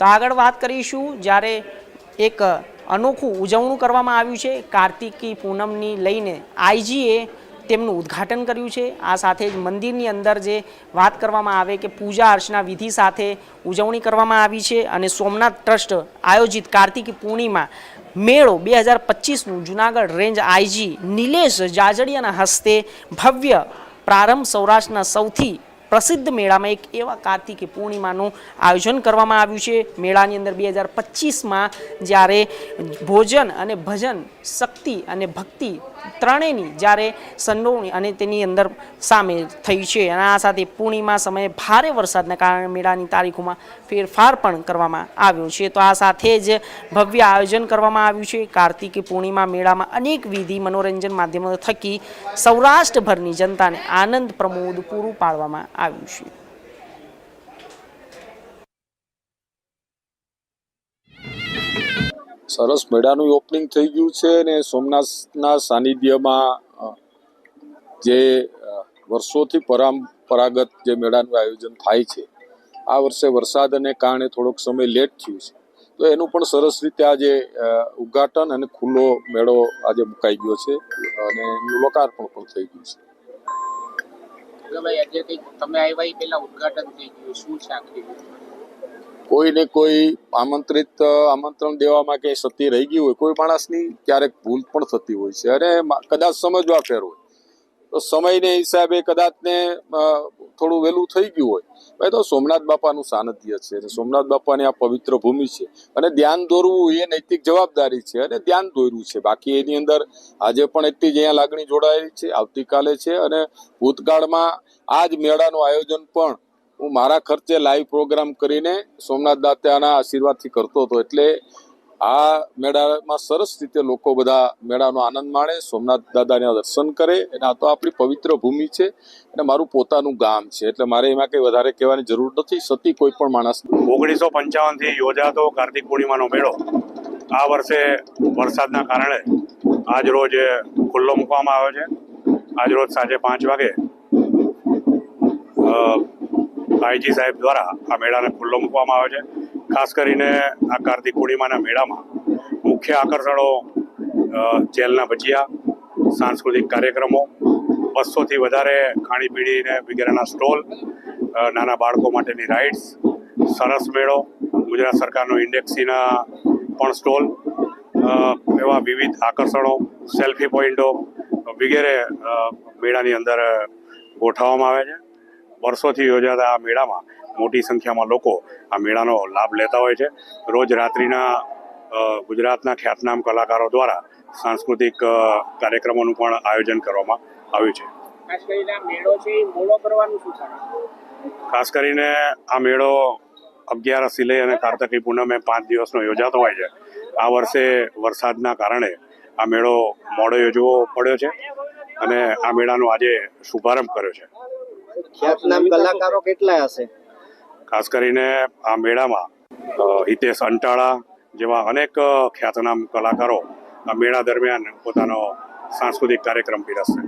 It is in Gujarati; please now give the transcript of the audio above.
તો આગળ વાત કરીશું, જ્યારે એક અનોખું ઉજવણું કરવામાં આવ્યું છે, કાર્તિકી પૂનમની લઈને આઈજીએ તેમનું ઉદ્ઘાટન કર્યું છે. આ સાથે જ મંદિરની અંદર જે વાત કરવામાં આવે કે પૂજા અર્ચના વિધિ સાથે ઉજવણી કરવામાં આવી છે અને સોમનાથ ટ્રસ્ટ આયોજિત કાર્તિકી પૂર્ણિમા મેળો બે હજાર પચીસનું જુનાગઢ રેન્જ આઈજી નિલેશ જાજડિયાના હસ્તે ભવ્ય પ્રારંભ સૌરાષ્ટ્રના સૌથી પ્રસિદ્ધ મેળામાં એક એવા કાર્તિકી પૂર્ણિમાનું આયોજન કરવામાં આવ્યું છે. મેળાની અંદર બે હજાર પચીસમાં જ્યારે ભોજન અને ભજન, શક્તિ અને ભક્તિ ત્રણેયની જ્યારે સંડોવણી અને તેની અંદર સામેલ થઈ છે. અને આ સાથે પૂર્ણિમા સમયે ભારે વરસાદના કારણે મેળાની તારીખોમાં ફેરફાર પણ કરવામાં આવ્યો છે. તો આ સાથે જ ભવ્ય આયોજન કરવામાં આવ્યું છે. કાર્તિકી પૂર્ણિમા મેળામાં અનેક વિધિ મનોરંજન માધ્યમો થકી સૌરાષ્ટ્રભરની જનતાને આનંદ પ્રમોદ પૂરું પાડવામાં આવ્યું સરસ મેળાનું ઓપનિંગ થઈ ગયું છે અને સોમનાથના સાનિધ્યમાં જે વર્ષોથી પરંપરાગત જે મેળાનું આયોજન થાય છે, આ વર્ષે વરસાદને કારણે થોડોક સમય લેટ થયું છે. તો એનું પણ સરસ રીતે આજે ઉદઘાટન અને ખુલ્લો મેળો આજે મુકાઈ ગયો છે અને એનું લોકાર્પણ પણ થઈ ગયું છે. તમે આવ્યા એ પહેલા ઉદઘાટન થઈ ગયું. શું છે કોઈને કોઈ આમંત્રિત આમંત્રણ દેવામાં કે સતી રહી ગયું હોય, કોઈ માણસની ક્યારેક ભૂલ પણ થતી હોય છે. અને કદાચ સમજવા ફેર હોય. તો સમયને હિસાબે કદાચ ને થોડું વહેલું થઈ ગયું હોય. ભાઈ તો સોમનાથ બાપાનું સાનિધ્ય છે અને સોમનાથ બાપાની આ પવિત્ર ભૂમિ છે. અને ધ્યાન દોરવું એ નૈતિક જવાબદારી છે અને ધ્યાન દોર્યું છે. બાકી એની અંદર આજે પણ એટલી જ અહીંયા લાગણી જોડાયેલી છે. આવતીકાલે છે અને ભૂતકાળમાં આ જ મેળાનું આયોજન પણ હું મારા ખર્ચે લાઈવ પ્રોગ્રામ કરીને સોમનાથ દાતાના આશીર્વાદથી કરતો હતો. એટલે આ મેળામાં સરસ રીતે લોકો બધા મેળાનો આનંદ માણે, સોમનાથ દાદાના દર્શન કરે. અને આ તો આપણી પવિત્ર ભૂમિ છે અને મારું પોતાનું ગામ છે. એટલે મારે એમાં કંઈ વધારે કહેવાની જરૂર નથી. સતી કોઈ પણ માણસ ઓગણીસો પંચાવનથી યોજાતો કાર્તિક પૂર્ણિમાનો મેળો આ વર્ષે વરસાદના કારણે આજ રોજ ખુલ્લો મૂકવામાં આવ્યો છે. આજ રોજ સાંજે પાંચ વાગે આઈજી સાહેબ દ્વારા આ મેળાને ખુલ્લો મૂકવામાં આવ્યો છે. ખાસ કરીને આ કાર્તિક પૂર્ણિમાના મેળામાં મુખ્ય આકર્ષણો જેલના ભજીયા, સાંસ્કૃતિક કાર્યક્રમો, બસોથી વધારે ખાણીપીણીને વગેરેના સ્ટોલ નાના બાળકો માટેની રાઇડ્સ, સરસ મેળો, ગુજરાત સરકારનો ઇન્ડેક્સીના પણ સ્ટોલ એવા વિવિધ આકર્ષણો, સેલ્ફી પોઈન્ટો વગેરે મેળાની અંદર ગોઠવવામાં આવે છે. વર્ષોથી યોજાતા આ મેળામાં મોટી સંખ્યામાં લોકો આ મેળાનો લાભ લેતા હોય છે. રોજ રાત્રિના ગુજરાતના ખ્યાતનામ કલાકારો દ્વારા સાંસ્કૃતિક કાર્યક્રમોનું પણ આયોજન કરવામાં આવ્યું છે. ખાસ કરીને આ મેળો છે એ મોડો કરવાનું શું ખાસ કરીને આ મેળો અગિયારસથી લઈ અને કાર્તકી પૂનમે પાંચ દિવસનો યોજાતો હોય છે. આ વર્ષે વરસાદના કારણે આ મેળો મોડો યોજવો પડ્યો છે અને આ મેળાનો આજે શુભારંભ કર્યો છે. ખ્યાતનામ કલાકારો કેટલા હશે? ખાસ કરીને આ મેળામાં હિતેશ અંટાળા જેવા અનેક ખ્યાતનામ કલાકારો આ મેળા દરમિયાન પોતાનો સાંસ્કૃતિક કાર્યક્રમ પીરસશે.